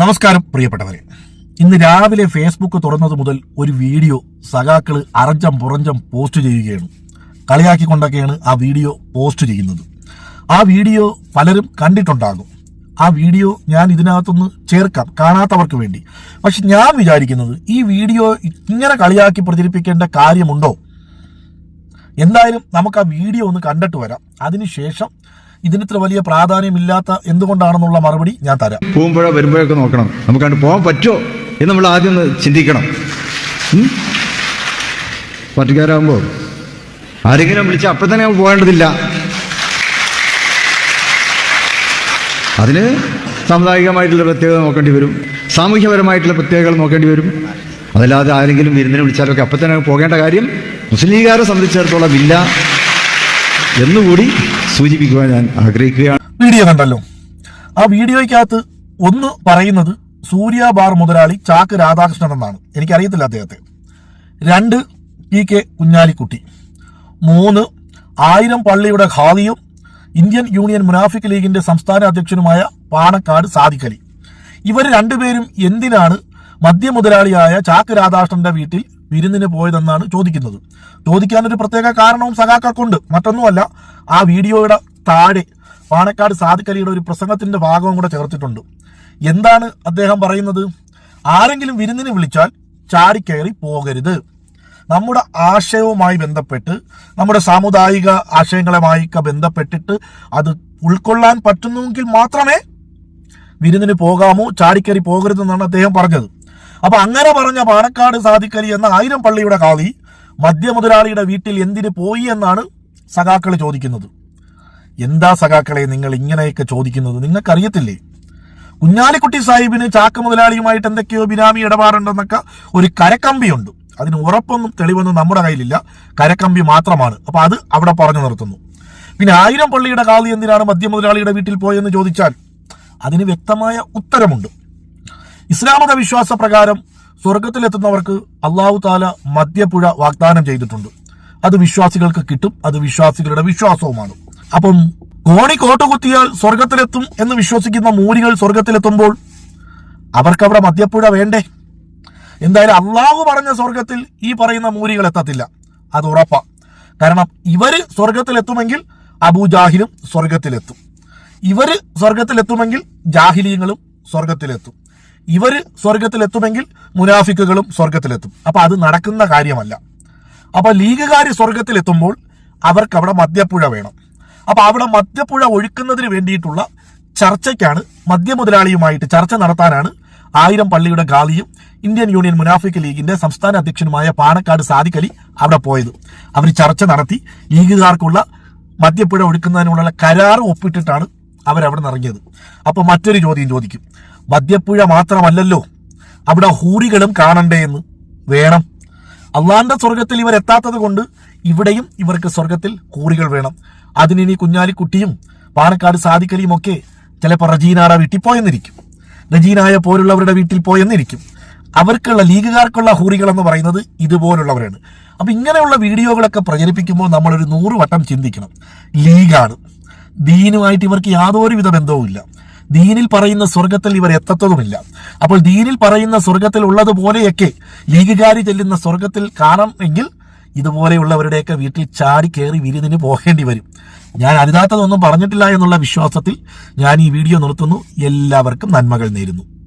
നമസ്കാരം പ്രിയപ്പെട്ടവരെ. ഇന്ന് രാവിലെ ഫേസ്ബുക്ക് തുറന്നത് മുതൽ ഒരു വീഡിയോ സഖാക്കൾ അറഞ്ചം പുറഞ്ചം പോസ്റ്റ് ചെയ്യുകയാണ്. കളിയാക്കിക്കൊണ്ടൊക്കെയാണ് ആ വീഡിയോ പോസ്റ്റ് ചെയ്യുന്നത്. ആ വീഡിയോ പലരും കണ്ടിട്ടുണ്ടാകും. ആ വീഡിയോ ഞാൻ ഇതിനകത്തൊന്ന് ചേർക്കാം കാണാത്തവർക്ക് വേണ്ടി. പക്ഷെ ഞാൻ വിചാരിക്കുന്നത് ഈ വീഡിയോ ഇങ്ങനെ കളിയാക്കി പ്രചരിപ്പിക്കേണ്ട കാര്യമുണ്ടോ? എന്തായാലും നമുക്ക് ആ വീഡിയോ ഒന്ന് കണ്ടിട്ട് വരാം. അതിനുശേഷം ഇതിനിത്ര വലിയ പ്രാധാന്യമില്ലാത്ത എന്തുകൊണ്ടാണെന്നുള്ള മറുപടി ഞാൻ തരാം. പോകുമ്പോഴോ വരുമ്പോഴൊക്കെ നോക്കണം. നമുക്ക് അങ്ങോട്ട് പോകാൻ പറ്റുമോ എന്ന് നമ്മൾ ആദ്യം ഒന്ന് ചിന്തിക്കണം. ഉം? പാർട്ടിക്കാരാകുമ്പോൾ ആരെങ്കിലും വിളിച്ചാൽ അപ്പം തന്നെ നമ്മൾ പോകേണ്ടതില്ല. അതിന് സാമുദായികമായിട്ടുള്ള പ്രത്യേകത നോക്കേണ്ടി വരും. സാമൂഹ്യപരമായിട്ടുള്ള പ്രത്യേകതകൾ നോക്കേണ്ടി വരും. അതല്ലാതെ ആരെങ്കിലും വിരുന്നിനെ വിളിച്ചാലൊക്കെ അപ്പം തന്നെ പോകേണ്ട കാര്യം മുസ്ലിം ലീഗുകാരെ സംബന്ധിച്ചിടത്തോളം ഇല്ല. എന്നുകൂടി സൂചിപ്പിക്കുവാൻ ഞാൻ ആഗ്രഹിക്കുകയാണ്. വീഡിയോ കണ്ടല്ലോ. ആ വീഡിയോയ്ക്കകത്ത് ഒന്ന് പറയുന്നത് സൂര്യ ബാർ മുതലാളി ചാക്ക് രാധാകൃഷ്ണൻ എന്നാണ്. എനിക്കറിയത്തില്ല അദ്ദേഹത്തെ. രണ്ട് പി കെ കുഞ്ഞാലിക്കുട്ടി. മൂന്ന് ആയിരം പള്ളിയുടെ ഖാദിയും ഇന്ത്യൻ യൂണിയൻ മുനാഫിക് ലീഗിന്റെ സംസ്ഥാന അധ്യക്ഷനുമായ പാണക്കാട് സാദിഖലി. ഇവർ രണ്ടുപേരും എന്തിനാണ് മദ്യമുതലാളിയായ ചാക്ക് രാധാകൃഷ്ണന്റെ വീട്ടിൽ വിരുന്നിന് പോയതെന്നാണ് ചോദിക്കുന്നത്. ചോദിക്കാനൊരു പ്രത്യേക കാരണവും സഖാക്കൾക്കുണ്ട്. മറ്റൊന്നുമല്ല ആ വീഡിയോയുടെ താഴെ പാണക്കാട് സാദിഖലിയുടെ ഒരു പ്രസംഗത്തിന്റെ ഭാഗവും കൂടെ ചേർത്തിട്ടുണ്ട്. എന്താണ് അദ്ദേഹം പറയുന്നത്? ആരെങ്കിലും വിരുന്നിന് വിളിച്ചാൽ ചാടിക്കയറി പോകരുത്. നമ്മുടെ ആശയവുമായി ബന്ധപ്പെട്ട് നമ്മുടെ സാമുദായിക ആശയങ്ങളുമായി ബന്ധപ്പെട്ടിട്ട് അത് ഉൾക്കൊള്ളാൻ പറ്റുന്നുവെങ്കിൽ മാത്രമേ വിരുന്നിന് പോകാമോ ചാടിക്കയറി പോകരുതെന്നാണ് അദ്ദേഹം പറഞ്ഞത്. അപ്പൊ അങ്ങനെ പറഞ്ഞ പാണക്കാട് സാദിക്കലി എന്ന ആയിരം പള്ളിയുടെ കാളി മദ്യമുതലാളിയുടെ വീട്ടിൽ എന്തിന് പോയി എന്നാണ് സഖാക്കൾ ചോദിക്കുന്നത്. എന്താ സഖാക്കളെ നിങ്ങൾ ഇങ്ങനെയൊക്കെ ചോദിക്കുന്നത്? നിങ്ങൾക്കറിയത്തില്ലേ? കുഞ്ഞാലിക്കുട്ടി സാഹിബിന് ചാക്ക മുതലാളിയുമായിട്ട് എന്തൊക്കെയോ ബിനാമി ഇടപാടുണ്ടെന്നൊക്കെ ഒരു കരക്കമ്പിയുണ്ട്. അതിന് ഉറപ്പൊന്നും തെളിവൊന്നും നമ്മുടെ കയ്യിലില്ല. കരക്കമ്പി മാത്രമാണ്. അപ്പൊ അത് അവിടെ പറഞ്ഞു നിർത്തുന്നു. പിന്നെ ആയിരം പള്ളിയുടെ കാളി എന്തിനാണ് മദ്യമുതലാളിയുടെ വീട്ടിൽ പോയെന്ന് ചോദിച്ചാൽ അതിന് വ്യക്തമായ ഉത്തരമുണ്ട്. ഇസ്ലാമത വിശ്വാസ പ്രകാരം സ്വർഗത്തിലെത്തുന്നവർക്ക് അള്ളാഹു താല മദ്യപ്പുഴ വാഗ്ദാനം ചെയ്തിട്ടുണ്ട്. അത് വിശ്വാസികൾക്ക് കിട്ടും അത് വിശ്വാസികളുടെ വിശ്വാസവുമാണ്. അപ്പം കോണി കോട്ടുകുത്തിയാൽ സ്വർഗത്തിലെത്തും എന്ന് വിശ്വസിക്കുന്ന മൂലികൾ സ്വർഗത്തിലെത്തുമ്പോൾ അവർക്കവിടെ മദ്യപ്പുഴ വേണ്ടേ? എന്തായാലും അള്ളാഹു പറഞ്ഞ സ്വർഗത്തിൽ ഈ പറയുന്ന മൂലികൾ എത്തത്തില്ല. അത് ഉറപ്പാ. കാരണം ഇവർ സ്വർഗത്തിലെത്തുമെങ്കിൽ അബൂജാഹിലും സ്വർഗത്തിലെത്തും ഇവർ സ്വർഗത്തിലെത്തുമെങ്കിൽ ജാഹിലീങ്ങളും സ്വർഗത്തിലെത്തും ഇവർ സ്വർഗത്തിലെത്തുമെങ്കിൽ മുനാഫിക്കുകളും സ്വർഗത്തിലെത്തും. അപ്പൊ അത് നടക്കുന്ന കാര്യമല്ല. അപ്പൊ ലീഗുകാർ സ്വർഗത്തിലെത്തുമ്പോൾ അവർക്ക് അവിടെ മദ്യപ്പുഴ വേണം. അപ്പൊ അവിടെ മദ്യപ്പുഴ ഒഴുക്കുന്നതിന് വേണ്ടിയിട്ടുള്ള ചർച്ചയ്ക്കാണ് മദ്യമുതലാളിയുമായിട്ട് ചർച്ച നടത്താനാണ് ആയിരം പള്ളിയുടെ ഗാലിയും ഇന്ത്യൻ യൂണിയൻ മുനാഫിക് ലീഗിന്റെ സംസ്ഥാന അധ്യക്ഷനുമായ പാണക്കാട് സാദിഖലി അവിടെ പോയത്. അവർ ചർച്ച നടത്തി ലീഗുകാർക്കുള്ള മദ്യപ്പുഴ ഒഴുക്കുന്നതിനുള്ള കരാർ ഒപ്പിട്ടിട്ടാണ് അവരവിടെ നിന്ന് ഇറങ്ങിയത്. അപ്പൊ മറ്റൊരു ചോദ്യം ചോദിക്കും. മദ്യപ്പുഴ മാത്രമല്ലല്ലോ. അവിടെ ഹൂറികളും കാണണ്ടേ എന്ന് വേണം. അള്ളാന്റെ സ്വർഗത്തിൽ ഇവർ എത്താത്തത് കൊണ്ട് ഇവിടെയും ഇവർക്ക് സ്വർഗത്തിൽ കൂറികൾ വേണം. അതിനിനി കുഞ്ഞാലിക്കുട്ടിയും പാണക്കാട് സാദിക്കലിയും ഒക്കെ ചിലപ്പോൾ റജീനാട വീട്ടിൽ പോയെന്നിരിക്കും. റജീനായ പോലുള്ളവരുടെ വീട്ടിൽ പോയെന്നിരിക്കും. അവർക്കുള്ള ലീഗുകാർക്കുള്ള ഹൂറികൾ എന്ന് പറയുന്നത് ഇതുപോലുള്ളവരാണ്. അപ്പൊ ഇങ്ങനെയുള്ള വീഡിയോകളൊക്കെ പ്രചരിപ്പിക്കുമ്പോൾ നമ്മളൊരു നൂറ് വട്ടം ചിന്തിക്കണം. ലീഗാണ്. ദീനുമായിട്ട് ഇവർക്ക് യാതൊരുവിധ ബന്ധവുമില്ല. ദീനിൽ പറയുന്ന സ്വർഗത്തിൽ ഇവർ എത്തത്തതുമില്ല. അപ്പോൾ ദീനിൽ പറയുന്ന സ്വർഗത്തിൽ ഉള്ളതുപോലെയൊക്കെ ലീഗുകാരി ചെല്ലുന്ന സ്വർഗത്തിൽ കാണാം എങ്കിൽ ഇതുപോലെയുള്ളവരുടെയൊക്കെ വീട്ടിൽ ചാടി കയറി വിരുന്നിന് പോകേണ്ടി വരും. ഞാൻ അതിനകത്തതൊന്നും പറഞ്ഞിട്ടില്ല എന്നുള്ള വിശ്വാസത്തിൽ ഞാൻ ഈ വീഡിയോ നിർത്തുന്നു. എല്ലാവർക്കും നന്മകൾ നേരുന്നു.